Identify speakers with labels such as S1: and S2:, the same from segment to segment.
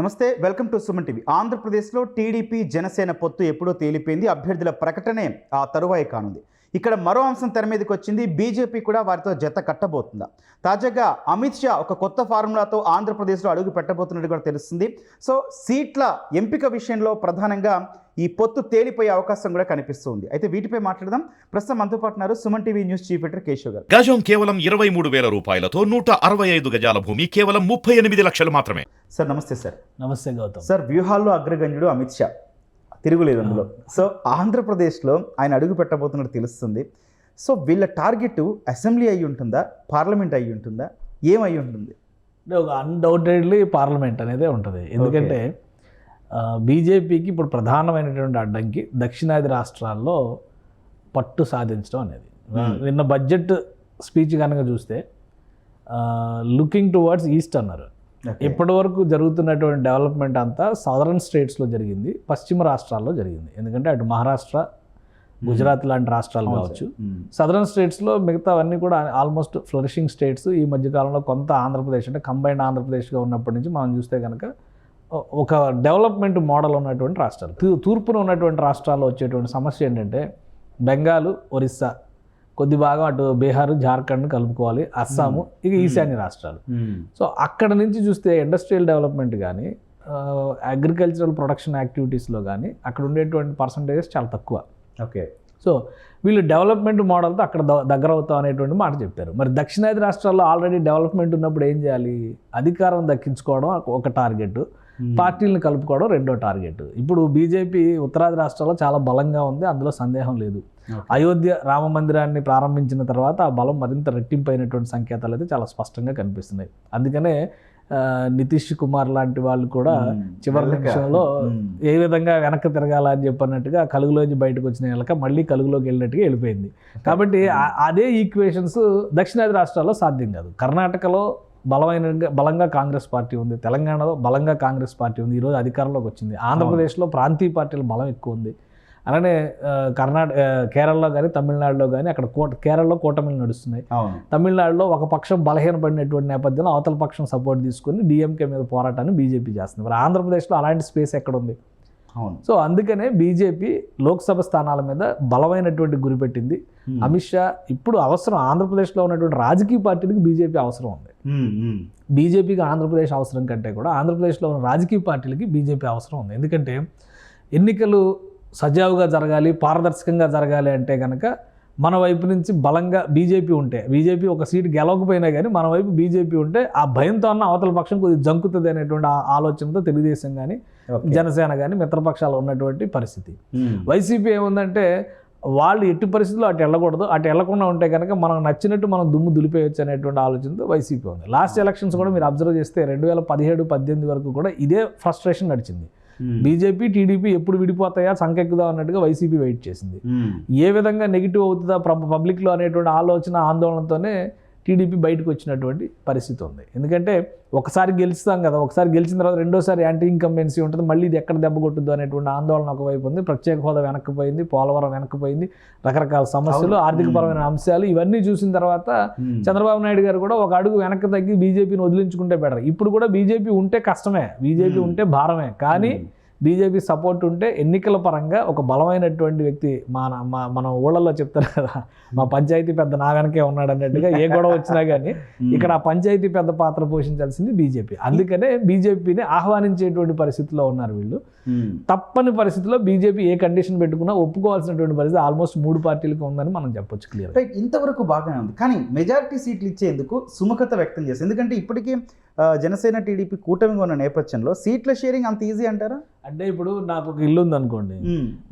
S1: నమస్తే welcome to Suman TV. ఆంధ్రప్రదేశ్లో TDP Janasena పొత్తు ఎప్పుడో తేలిపోయింది. అభ్యర్థుల ప్రకటనే ఆ తరువాయి కానుంది. ఇక్కడ మరో అంశం తెర మీదకి వచ్చింది. బీజేపీ కూడా వారితో జత కట్టబోతుందా? తాజాగా అమిత్ షా ఒక కొత్త ఫార్ములాతో ఆంధ్రప్రదేశ్లో అడుగు పెట్టబోతున్నట్టు కూడా తెలుస్తుంది. సో సీట్ల ఎంపిక విషయంలో ప్రధానంగా ఈ పొత్తు తేలిపోయే అవకాశం కూడా కనిపిస్తుంది. అయితే వీటిపై మాట్లాడదాం. ప్రస్తుతం మనతో పాటు ఉన్నారు Suman TV news chief editor Keshav గారు.
S2: గజం కేవలం ఇరవై మూడు వేల రూపాయలతో నూట అరవై ఐదు గజాల భూమి కేవలం ముప్పై ఎనిమిది లక్షలు మాత్రమే.
S1: సార్ నమస్తే సార్.
S3: నమస్తే గౌతమ్.
S1: సార్ వ్యూహాల్లో అగ్రగణ్యుడు అమిత్ షా. తిరుగులేదు అందులో. సో ఆంధ్రప్రదేశ్లో ఆయన అడుగు పెట్టబోతున్నట్టు తెలుస్తుంది. సో వీళ్ళ టార్గెట్ అసెంబ్లీ అయి ఉంటుందా? పార్లమెంట్ అయి ఉంటుందా? ఏం అయి ఉంటుంది?
S3: అంటే ఒక అన్డౌటెడ్లీ పార్లమెంట్ అనేదే ఉంటుంది. ఎందుకంటే బీజేపీకి ఇప్పుడు ప్రధానమైనటువంటి అడ్డంకి దక్షిణాది రాష్ట్రాల్లో పట్టు సాధించడం అనేది. నిన్న బడ్జెట్ స్పీచ్ కనుక చూస్తే లుకింగ్ టువర్డ్స్ ఈస్ట్ అన్నారు. ఇప్పటి వరకు జరుగుతున్నటువంటి డెవలప్మెంట్ అంతా సదరన్ స్టేట్స్లో జరిగింది పశ్చిమ రాష్ట్రాల్లో జరిగింది. ఎందుకంటే అటు మహారాష్ట్ర గుజరాత్ లాంటి రాష్ట్రాలు కావచ్చు. సదరన్ స్టేట్స్లో మిగతా అన్నీ కూడా ఆల్మోస్ట్ ఫ్లరిషింగ్ స్టేట్స్. ఈ మధ్యకాలంలో కొంత ఆంధ్రప్రదేశ్ అంటే కంబైన్డ్ ఆంధ్రప్రదేశ్గా ఉన్నప్పటి నుంచి మనం చూస్తే కనుక ఒక డెవలప్మెంట్ మోడల్ ఉన్నటువంటి రాష్ట్రాలు. తూర్పున ఉన్నటువంటి రాష్ట్రాల్లో వచ్చేటువంటి సమస్య ఏంటంటే బెంగాల్ ఒరిస్సా కొద్ది భాగం అటు బీహార్ జార్ఖండ్ కలుపుకోవాలి. అస్సాము ఇక ఈశాన్య రాష్ట్రాలు. సో అక్కడ నుంచి చూస్తే ఇండస్ట్రియల్ డెవలప్మెంట్ కానీ అగ్రికల్చరల్ ప్రొడక్షన్ యాక్టివిటీస్లో కానీ అక్కడ ఉండేటువంటి పర్సంటేజెస్ చాలా తక్కువ.
S1: ఓకే.
S3: సో వీళ్ళు డెవలప్మెంట్ మోడల్తో అక్కడ దగ్గర అవుతాం అనేటువంటి మాట చెప్పారు. మరి దక్షిణాది రాష్ట్రాల్లో ఆల్రెడీ డెవలప్మెంట్ ఉన్నప్పుడు ఏం చేయాలి? అధికారం దక్కించుకోవడం ఒక టార్గెట్. పార్టీలను కలుపుకోవడం రెండో టార్గెట్ ఇప్పుడు బీజేపీ ఉత్తరాది రాష్ట్రాల్లో చాలా బలంగా ఉంది అందులో సందేహం లేదు. అయోధ్య రామ మందిరాన్ని ప్రారంభించిన తర్వాత ఆ బలం మరింత రెట్టింపైనటువంటి సంకేతాలు అయితే చాలా స్పష్టంగా కనిపిస్తున్నాయి అందుకనే నితీష్ కుమార్ లాంటి వాళ్ళు కూడా
S1: మ్మ్.
S3: చివరి. నిమిషంలో
S1: మ్మ్.
S3: ఏ విధంగా వెనక్కి తిరగాల అని చెప్పన్నట్టుగా కలుగులోంచి బయటకు వచ్చిన ఎలక మళ్ళీ కలుగులోకి వెళ్ళినట్టుగా వెళ్ళిపోయింది కాబట్టి అదే ఈక్వేషన్స్ దక్షిణాది రాష్ట్రాల్లో సాధ్యం కాదు కర్ణాటకలో బలమైన బలంగా కాంగ్రెస్ పార్టీ ఉంది. తెలంగాణలో బలంగా కాంగ్రెస్ పార్టీ ఉంది. ఈరోజు అధికారంలోకి వచ్చింది. ఆంధ్రప్రదేశ్లో ప్రాంతీయ పార్టీల బలం ఎక్కువ ఉంది. అలానే కర్ణాటక కేరళలో కానీ తమిళనాడులో కానీ అక్కడ కోట కేరళలో కూటమిలు నడుస్తున్నాయి. తమిళనాడులో ఒక పక్షం బలహీనపడినటువంటి నేపథ్యంలో అవతల పక్షం సపోర్ట్ తీసుకుని డిఎంకే మీద పోరాటాన్ని బీజేపీ చేస్తుంది. మరి ఆంధ్రప్రదేశ్లో అలాంటి స్పేస్ ఎక్కడ ఉంది? సో అందుకనే బీజేపీ లోక్సభ స్థానాల మీద బలమైనటువంటి గురి పెట్టింది. అమిత్ షా ఇప్పుడు అవసరం ఆంధ్రప్రదేశ్లో ఉన్నటువంటి రాజకీయ పార్టీలకు బీజేపీ అవసరం ఉంది. బీజేపీకి ఆంధ్రప్రదేశ్ అవసరం కంటే కూడా ఆంధ్రప్రదేశ్లో ఉన్న రాజకీయ పార్టీలకి బీజేపీ అవసరం ఉంది ఎందుకంటే ఎన్నికలు సజావుగా జరగాలి పారదర్శకంగా జరగాలి అంటే కనుక మన వైపు నుంచి బలంగా బీజేపీ ఉంటే బీజేపీ ఒక సీటు గెలవకపోయినా కానీ మన వైపు బీజేపీ ఉంటే ఆ భయంతో అన్న అవతల పక్షం కొద్దిగా జంకుతుంది అనేటువంటి ఆ ఆలోచనతో తెలుగుదేశం కానీ. జనసేన కానీ మిత్రపక్షాలు ఉన్నటువంటి పరిస్థితి. వైసీపీ ఏముందంటే వాళ్ళు ఎట్టి పరిస్థితుల్లో అటు వెళ్ళకూడదు అటు వెళ్ళకుండా ఉంటే కనుక మనకు నచ్చినట్టు మనం దుమ్ము దులిపేయచ్చు అనేటువంటి ఆలోచనతో వైసీపీ ఉంది లాస్ట్ ఎలక్షన్స్ కూడా మీరు అబ్జర్వ్ చేస్తే రెండు వేల పదిహేడు పద్దెనిమిది వరకు కూడా ఇదే ఫ్రస్ట్రేషన్ నడిచింది. బీజేపీ టీడీపీ ఎప్పుడు విడిపోతాయా సంకెక్కుదా అన్నట్టుగా వైసీపీ వెయిట్ చేసింది. ఏ విధంగా నెగిటివ్ అవుతుందా పబ్లిక్లో అనేటువంటి ఆలోచన ఆందోళనతోనే టీడీపీ బయటకు వచ్చినటువంటి పరిస్థితి ఉంది ఎందుకంటే ఒకసారి గెలుస్తాం కదా ఒకసారి గెలిచిన తర్వాత రెండోసారి యాంటీ ఇన్కంబెన్సీ ఉంటుంది మళ్ళీ ఇది ఎక్కడ దెబ్బ కొట్టుద్దు అనేటువంటి ఆందోళన ఒకవైపు ఉంది ప్రత్యేక హోదా వెనక్కిపోయింది పోలవరం వెనక్కిపోయింది రకరకాల సమస్యలు. ఆర్థికపరమైన అంశాలు ఇవన్నీ చూసిన తర్వాత. చంద్రబాబు నాయుడు గారు కూడా ఒక అడుగు వెనక్కి తగ్గి బీజేపీని వదిలించుకుంటే బెటర్ ఇప్పుడు కూడా బీజేపీ ఉంటే కష్టమే బీజేపీ. ఉంటే భారమే కానీ. బీజేపీ సపోర్ట్ ఉంటే ఎన్నికల పరంగా ఒక బలమైనటువంటి వ్యక్తి మన మా మన ఊళ్ళల్లో చెప్తారు కదా మా పంచాయతీ పెద్ద నా వెనకే ఉన్నాడు అన్నట్టుగా ఏ గొడవ వచ్చినా కానీ. ఇక్కడ ఆ పంచాయతీ పెద్ద పాత్ర పోషించాల్సింది బీజేపీ. అందుకనే బీజేపీని ఆహ్వానించేటువంటి పరిస్థితిలో ఉన్నారు వీళ్ళు. తప్పని పరిస్థితిలో బీజేపీ ఏ కండిషన్ పెట్టుకున్నా ఒప్పుకోవాల్సినటువంటి పరిస్థితి ఆల్మోస్ట్ మూడు పార్టీలకు ఉందని మనం చెప్పొచ్చు క్లియర్
S1: రైట్ ఇంతవరకు బాగానే ఉంది. కానీ మెజారిటీ సీట్లు ఇచ్చేందుకు సుముఖత వ్యక్తం చేస్తుంది ఎందుకంటే ఇప్పటికీ జనసేన టీడీపీ కూటమిగా ఉన్న నేపథ్యంలో సీట్ల షేరింగ్ అంత ఈజీ అంటారా?
S3: అంటే ఇప్పుడు నాకు ఒక ఇల్లు ఉంది అనుకోండి.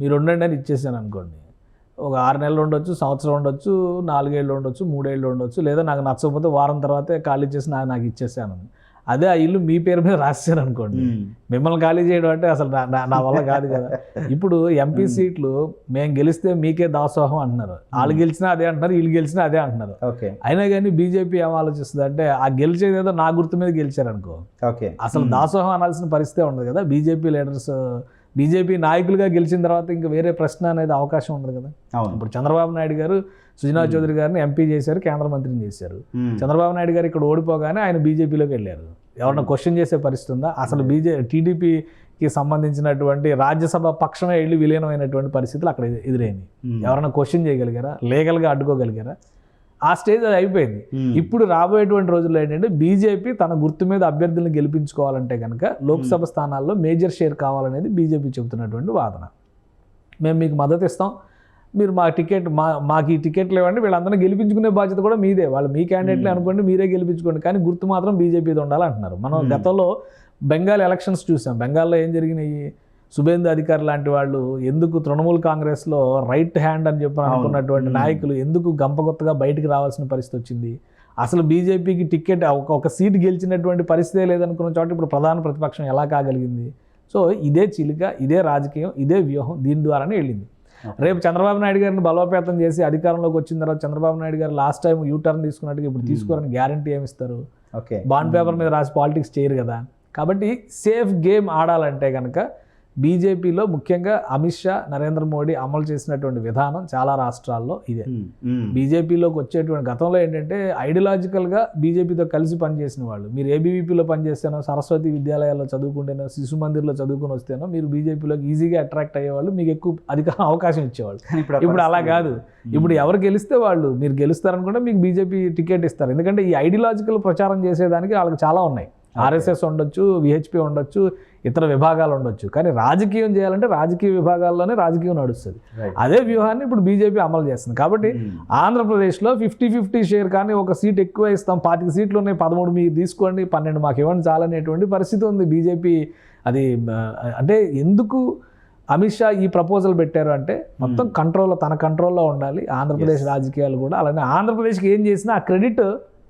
S3: మీరు ఉండండి అని ఇచ్చేసాను అనుకోండి. ఒక ఆరు నెలలు ఉండొచ్చు సంవత్సరం ఉండొచ్చు నాలుగేళ్ళు ఉండొచ్చు మూడేళ్ళు ఉండొచ్చు లేదా నాకు నచ్చకపోతే వారం తర్వాతే ఖాళీ చేసి నాకు నాకు ఇచ్చేసాను. అదే ఆ ఇల్లు మీ పేరు మీద రాసేసాను అనుకోండి. మిమ్మల్ని ఖాళీ చేయడం అంటే అసలు నా- నా- నా వల్ల కాదు కదా. ఇప్పుడు ఎంపీ సీట్లు మేము గెలిస్తే మీకే దాసోహం అంటున్నారు. వాళ్ళు గెలిచినా అదే అంటున్నారు వీళ్ళు గెలిచినా అదే అంటున్నారు.
S1: ఓకే.
S3: అయినా కానీ బీజేపీ ఏం ఆలోచిస్తుంది అంటే ఆ గెలిచేది ఏదో నా గుర్తు మీద గెలిచారనుకో.
S1: ఓకే.
S3: అసలు దాసోహం అనాల్సిన పరిస్థితే ఉండదు కదా. బీజేపీ లీడర్స్ బీజేపీ నాయకులుగా గెలిచిన తర్వాత ఇంకా వేరే ప్రశ్న అనేది అవకాశం ఉండదు కదా. ఇప్పుడు చంద్రబాబు నాయుడు గారు సుజనా చౌదరి గారిని ఎంపీ చేశారు కేంద్ర మంత్రిని చేశారు. చంద్రబాబు నాయుడు గారు ఇక్కడ ఓడిపోగానే ఆయన బీజేపీలోకి వెళ్ళారు. ఎవరన్నా క్వశ్చన్ చేసే పరిస్థితి ఉందా? అసలు బీజే టీడీపీకి సంబంధించినటువంటి రాజ్యసభ పక్షమే వెళ్ళి విలీనమైనటువంటి పరిస్థితులు అక్కడ ఎదు- ఎదురైనాయి.
S1: Hmm.
S3: ఎవరైనా క్వశ్చన్ చేయగలిగారా? లీగల్గా అడ్డుకోగలిగారా? ఆ స్టేజ్ అది అయిపోయింది.
S1: Hmm.
S3: ఇప్పుడు రాబోయేటువంటి రోజుల్లో ఏంటంటే బీజేపీ తన గుర్తు మీద అభ్యర్థులను గెలిపించుకోవాలంటే కనుక లోక్సభ స్థానాల్లో మేజర్ షేర్ కావాలనేది బీజేపీ చెబుతున్నటువంటి వాదన. మేము మీకు మద్దతు ఇస్తాం. మీరు మా టికెట్ మా మాకు ఈ టికెట్లు ఇవ్వండి వీళ్ళందరినీ గెలిపించుకునే బాధ్యత కూడా మీదే. వాళ్ళు మీ క్యాండిడేట్లే అనుకోండి మీరే గెలిపించుకోండి. కానీ గుర్తు మాత్రం బీజేపీది ఉండాలంటున్నారు. మనం
S1: Hmm.
S3: గతంలో బెంగాల్ ఎలక్షన్స్ చూసాం. బెంగాల్లో ఏం జరిగినాయి? సుబేందు అధికారి లాంటి వాళ్ళు ఎందుకు తృణమూల్ కాంగ్రెస్లో రైట్ హ్యాండ్ అని చెప్పి. అనుకున్నటువంటి. నాయకులు ఎందుకు గంపగొత్తగా బయటికి రావాల్సిన పరిస్థితి వచ్చింది? అసలు బీజేపీకి టికెట్ ఒక ఒక సీట్ గెలిచినటువంటి పరిస్థితే లేదనుకున్న చోట ఇప్పుడు ప్రధాన ప్రతిపక్షం ఎలా కాగలిగింది? సో ఇదే చిలుక ఇదే రాజకీయం ఇదే వ్యూహం దీని ద్వారానే వెళ్ళింది. రేపు చంద్రబాబు నాయుడు గారిని బలోపేతం చేసి అధికారంలోకి వచ్చిన తర్వాత చంద్రబాబు నాయుడు గారు లాస్ట్ టైం యూ టర్న్ తీసుకున్నట్టుగా ఇప్పుడు తీసుకోరని గ్యారంటీ ఏమి ఇస్తారు?
S1: ఓకే.
S3: బాండ్ పేపర్ మీద రాసి పాలిటిక్స్ చేయరు కదా. కాబట్టి సేఫ్ గేమ్ ఆడాలంటే కనుక బీజేపీలో ముఖ్యంగా అమిత్ షా నరేంద్ర మోడీ అమలు చేసినటువంటి విధానం చాలా రాష్ట్రాల్లో ఇదే. బీజేపీలోకి వచ్చేటువంటి గతంలో ఏంటంటే ఐడియాలజికల్గా బీజేపీతో కలిసి పనిచేసిన వాళ్ళు. మీరు ఏబీవీపీలో పనిచేస్తేనో సరస్వతి విద్యాలయాల్లో చదువుకుంటేనో శిశు మందిర్లో చదువుకుని వస్తేనో మీరు బీజేపీలోకి ఈజీగా అట్రాక్ట్ అయ్యేవాళ్ళు మీకు ఎక్కువ అధిక అవకాశం ఇచ్చేవాళ్ళు.
S1: ఇప్పుడు
S3: అలా కాదు. ఇప్పుడు ఎవరు గెలిస్తే వాళ్ళు మీరు గెలుస్తారనుకుంటే మీకు బీజేపీ టికెట్ ఇస్తారు. ఎందుకంటే ఈ ఐడియాలజికల్ ప్రచారం చేసేదానికి వాళ్ళకి చాలా ఉన్నాయి. ఆర్ఎస్ఎస్ ఉండొచ్చు విహెచ్పి ఉండొచ్చు ఇతర విభాగాలు ఉండొచ్చు. కానీ రాజకీయం చేయాలంటే రాజకీయ విభాగాల్లోనే రాజకీయం నడుస్తుంది. అదే వ్యూహాన్ని ఇప్పుడు బీజేపీ అమలు చేస్తుంది. కాబట్టి
S1: Hmm.
S3: ఆంధ్రప్రదేశ్లో ఫిఫ్టీ ఫిఫ్టీ షేర్ కానీ ఒక సీట్ ఎక్కువ ఇస్తాం పాతిక సీట్లు ఉన్నాయి పదమూడు మీరు తీసుకోండి పన్నెండు మాకు ఇవ్వండి చాలనేటువంటి పరిస్థితి ఉంది బీజేపీ. అది అంటే ఎందుకు అమిత్ షా ఈ ప్రపోజల్ పెట్టారు అంటే మొత్తం కంట్రోల్లో తన కంట్రోల్లో ఉండాలి. ఆంధ్రప్రదేశ్ రాజకీయాలు కూడా అలానే ఆంధ్రప్రదేశ్కి ఏం చేసినా ఆ క్రెడిట్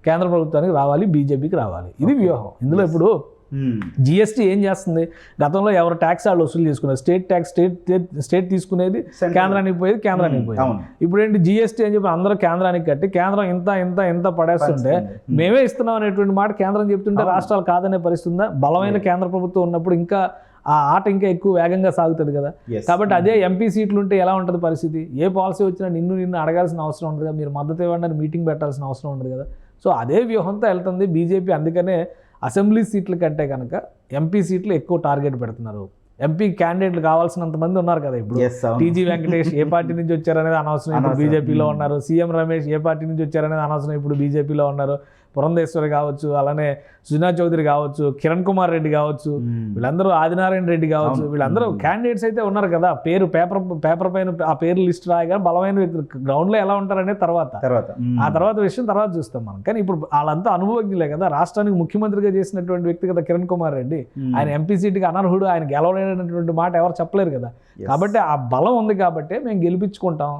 S3: కేంద్ర ప్రభుత్వానికి రావాలి బీజేపీకి రావాలి. ఇది వ్యూహం. ఇందులో ఇప్పుడు
S1: Hmm.
S3: జిఎస్టీ ఏం చేస్తుంది? గతంలో ఎవరు ట్యాక్స్ వాళ్ళు వసూలు చేసుకున్నారు? స్టేట్ ట్యాక్స్ స్టేట్ స్టేట్ తీసుకునేది. కేంద్రానికి పోయేది కేంద్రానికి పోయేది. ఇప్పుడు ఏంటి జిఎస్టీ అని చెప్పి అందరూ కేంద్రానికి కట్టి కేంద్రం ఇంత ఇంత ఇంత పడేస్తుంటే
S1: పంచుతుంది.
S3: మేమే ఇస్తున్నాం అనేటువంటి మాట కేంద్రం చెప్తుంటే రాష్ట్రాలు కాదనే పరిస్థితి ఉందా? బలమైన కేంద్ర ప్రభుత్వం ఉన్నప్పుడు ఇంకా ఆ ఆట ఇంకా ఎక్కువ వేగంగా సాగుతుంది కదా. కాబట్టి అదే ఎంపీ సీట్లు ఉంటే ఎలా ఉంటుంది పరిస్థితి? ఏ పాలసీ వచ్చినా నిన్ను నిన్ను అడగాల్సిన అవసరం ఉండదు కదా? మీరు మద్దతు ఇవ్వండి అని మీటింగ్ పెట్టాల్సిన అవసరం ఉండదు కదా? సో అదే వ్యూహంతో వెళ్తుంది బీజేపీ. అందుకనే అసెంబ్లీ సీట్ల కంటే కనుక ఎంపీ సీట్లు ఎక్కువ టార్గెట్ పెడుతున్నారు. ఎంపీ క్యాండిడేట్లు కావాల్సినంత మంది ఉన్నారు కదా ఇప్పుడు. టీజీ వెంకటేష్ ఏ పార్టీ నుంచి వచ్చారనేది అనవసరం. ఇప్పుడు. బీజేపీలో
S1: Hmm.
S3: ఉన్నారు. సీఎం రమేష్ ఏ పార్టీ నుంచి వచ్చారనేది అనవసరం. ఇప్పుడు బీజేపీలో ఉన్నారు. పురంధేశ్వరి కావచ్చు అలానే సుజనా చౌదరి కావచ్చు కిరణ్ కుమార్ రెడ్డి కావచ్చు. వీళ్ళందరూ ఆదినారాయణ రెడ్డి కావచ్చు. వీళ్ళందరూ. క్యాండిడేట్స్ అయితే ఉన్నారు కదా పేరు పేపర్ పేపర్ పైన ఆ పేరు లిస్ట్ రాయగా బలమైన వ్యక్తులు గ్రౌండ్లో ఎలా ఉంటారనేది తర్వాత
S1: తర్వాత
S3: ఆ తర్వాత విషయం తర్వాత చూస్తాం మనం కానీ ఇప్పుడు వాళ్ళంతా అనుభవజ్ఞులే కదా రాష్ట్రానికి ముఖ్యమంత్రిగా చేసినటువంటి వ్యక్తి కదా కిరణ్ కుమార్ రెడ్డి. ఆయన ఎంపీ సీట్కి అనర్హుడు ఆయన గెలవలేనటువంటి మాట ఎవరు చెప్పలేరు కదా. కాబట్టి ఆ బలం ఉంది కాబట్టి మేము గెలిపించుకుంటాం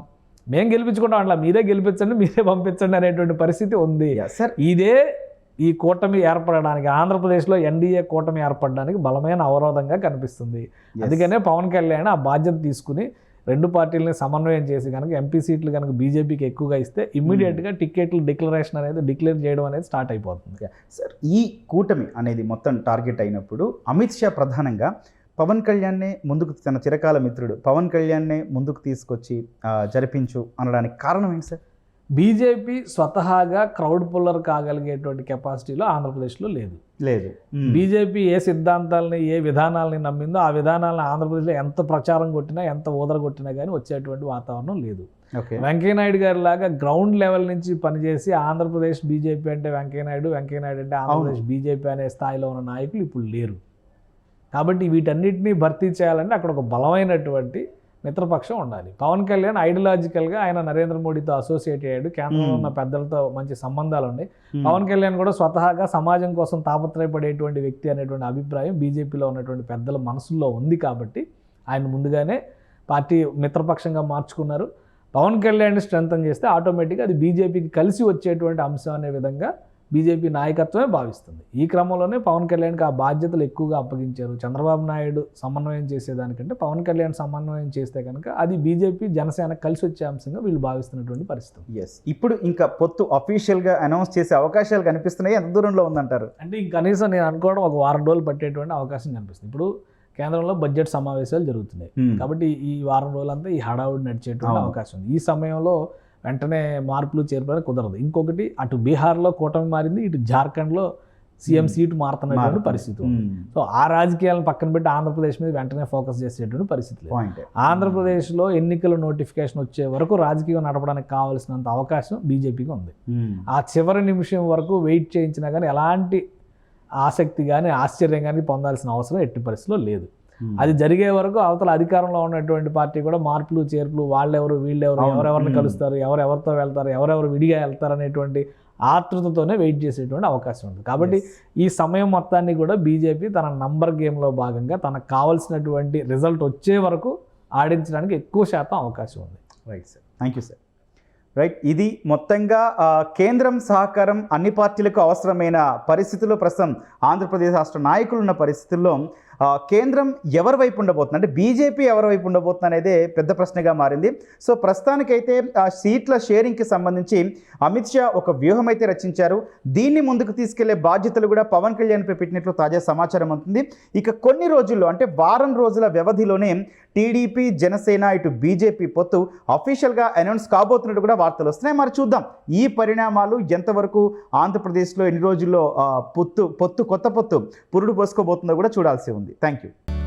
S3: మేము గెలిపించుకుంటాం అట్లా మీరే గెలిపించండి మీరే పంపించండి అనేటువంటి పరిస్థితి ఉంది
S1: sir.
S3: ఇదే ఈ కూటమి ఏర్పడడానికి ఆంధ్రప్రదేశ్లో ఎన్డీఏ కూటమి ఏర్పడడానికి బలమైన అవరోధంగా కనిపిస్తుంది. అందుకనే పవన్ కళ్యాణ్ ఆ బాధ్యత తీసుకుని రెండు పార్టీలని సమన్వయం చేసి కనుక ఎంపీ సీట్లు కనుక బీజేపీకి ఎక్కువగా ఇస్తే ఇమ్మీడియట్గా టికెట్లు డిక్లరేషన్ అనేది డిక్లేర్ చేయడం అనేది స్టార్ట్ అయిపోతుంది
S1: సార్ ఈ కూటమి అనేది మొత్తం టార్గెట్ అయినప్పుడు అమిత్ షా ప్రధానంగా పవన్ కళ్యాణ్నే ముందుకు తన చిరకాల మిత్రుడు పవన్ కళ్యాణ్నే ముందుకు తీసుకొచ్చి జరిపించు అనడానికి కారణం ఏంటి సార్?
S3: బీజేపీ స్వతహాగా క్రౌడ్ పుల్లర్ కాగలిగేటువంటి కెపాసిటీలో ఆంధ్రప్రదేశ్లో లేదు.
S1: లేదు.
S3: బీజేపీ ఏ సిద్ధాంతాలని ఏ విధానాలని నమ్మిందో ఆ విధానాలను ఆంధ్రప్రదేశ్లో ఎంత ప్రచారం కొట్టినా ఎంత కొట్టినా కానీ వచ్చేటువంటి వాతావరణం లేదు.
S1: ఓకే.
S3: వెంకయ్యనాయుడు గారి లాగా గ్రౌండ్ లెవెల్ నుంచి పనిచేసి ఆంధ్రప్రదేశ్ బీజేపీ అంటే వెంకయ్యనాయుడు వెంకయ్యనాయుడు అంటే ఆంధ్రప్రదేశ్ బీజేపీ అనే స్థాయిలో ఉన్న నాయకులు ఇప్పుడు లేరు. కాబట్టి వీటన్నిటిని భర్తీ చేయాలంటే అక్కడ ఒక బలమైనటువంటి మిత్రపక్షం ఉండాలి. పవన్ కళ్యాణ్ ఐడియాలజికల్గా ఆయన నరేంద్ర మోడీతో అసోసియేట్ అయ్యాడు. కేంద్రంలో ఉన్న పెద్దలతో మంచి సంబంధాలు ఉన్నాయి. పవన్ కళ్యాణ్ కూడా స్వతహాగా సమాజం కోసం తాపత్రయపడేటువంటి వ్యక్తి అనేటువంటి అభిప్రాయం బీజేపీలో ఉన్నటువంటి పెద్దల మనసుల్లో ఉంది కాబట్టి ఆయన ముందుగానే పార్టీ మిత్రపక్షంగా మార్చుకున్నారు. పవన్ కళ్యాణ్ని స్ట్రెంథన్ చేస్తే ఆటోమేటిక్గా అది బీజేపీకి కలిసి వచ్చేటువంటి అంశం అనే విధంగా బీజేపీ నాయకత్వమే భావిస్తుంది. ఈ క్రమంలోనే పవన్ కళ్యాణ్కి ఆ బాధ్యతలు ఎక్కువగా అప్పగించారు. చంద్రబాబు నాయుడు సమన్వయం చేసేదానికంటే పవన్ కళ్యాణ్ సమన్వయం చేస్తే కనుక అది బీజేపీ జనసేన కలిసి వచ్చే అంశంగా వీళ్ళు భావిస్తున్నటువంటి పరిస్థితి.
S1: ఎస్ ఇప్పుడు ఇంకా పొత్తు అఫీషియల్గా అనౌన్స్ చేసే అవకాశాలు కనిపిస్తున్నాయి. ఎంత దూరంలో ఉందంటారు?
S3: అంటే ఇంక కనీసం నేను అనుకోవడం ఒక వారం రోజులు పట్టేటువంటి అవకాశం కనిపిస్తుంది. ఇప్పుడు కేంద్రంలో బడ్జెట్ సమావేశాలు జరుగుతున్నాయి.
S1: Hmm.
S3: కాబట్టి ఈ వారం రోజులంతా ఈ హడావుడి నడిచేటువంటి. అవకాశం ఉంది. ఈ సమయంలో వెంటనే మార్పులు చేర్పులు కుదరదు ఇంకొకటి అటు బీహార్లో కూటమి మారింది ఇటు జార్ఖండ్లో సీఎం సీటు మారుతున్నటువంటి. పరిస్థితి. సో ఆ రాజకీయాలను పక్కన పెట్టి ఆంధ్రప్రదేశ్ మీద వెంటనే ఫోకస్ చేసేటువంటి పరిస్థితి ఆంధ్రప్రదేశ్లో ఎన్నికల నోటిఫికేషన్ వచ్చే వరకు రాజకీయం నడపడానికి కావాల్సినంత అవకాశం బీజేపీకి ఉంది. ఆ చివరి నిమిషం వరకు వెయిట్ చేయించినా కానీ ఎలాంటి ఆసక్తి కానీ ఆశ్చర్యం కానీ పొందాల్సిన అవసరం ఎట్టి పరిస్థితిలో లేదు. అది జరిగే వరకు అవతల అధికారంలో ఉన్నటువంటి పార్టీ కూడా మార్పులు చేర్పులు వాళ్ళెవరు వీళ్ళెవరు. ఎవరెవరిని
S1: మ్మ్.
S3: కలుస్తారు ఎవరెవరితో వెళ్తారు ఎవరెవరు విడిగా వెళ్తారు అనేటువంటి ఆతృతతోనే వెయిట్ చేసేటువంటి అవకాశం ఉంది. కాబట్టి ఈ సమయం మొత్తాన్ని కూడా బీజేపీ తన నంబర్ గేమ్లో భాగంగా తనకు కావాల్సినటువంటి రిజల్ట్ వచ్చే వరకు ఆడించడానికి ఎక్కువ శాతం అవకాశం ఉంది.
S1: Right sir thank you sir right ఇది మొత్తంగా కేంద్రం సహకారం అన్ని పార్టీలకు అవసరమైన పరిస్థితుల్లో ప్రస్తుతం ఆంధ్రప్రదేశ్ రాష్ట్ర నాయకులు ఉన్న పరిస్థితుల్లో కేంద్రం ఎవరి వైపు ఉండబోతుంది? అంటే బీజేపీ ఎవరి వైపు ఉండబోతుంది అనేది పెద్ద ప్రశ్నగా మారింది. సో ప్రస్తుతానికైతే ఆ సీట్ల షేరింగ్కి సంబంధించి అమిత్ షా ఒక వ్యూహం అయితే రచించారు. దీన్ని ముందుకు తీసుకెళ్ళే బాధ్యతలు కూడా పవన్ కళ్యాణ్పై పెట్టినట్లు తాజా సమాచారం అవుతుంది ఇక కొన్ని రోజుల్లో అంటే వారం రోజుల వ్యవధిలోనే టీడీపీ జనసేన ఇటు బీజేపీ పొత్తు అఫీషియల్గా అనౌన్స్ కాబోతున్నట్టు కూడా వార్తలు వస్తున్నాయి. మరి చూద్దాం. ఈ పరిణామాలు ఎంతవరకు ఆంధ్రప్రదేశ్లో ఎన్ని రోజుల్లో పొత్తు పొత్తు కొత్త పొత్తు పురుడు పోసుకోబోతుందో కూడా చూడాల్సి ఉంది. ఉంటుంది థ్యాంక్ యూ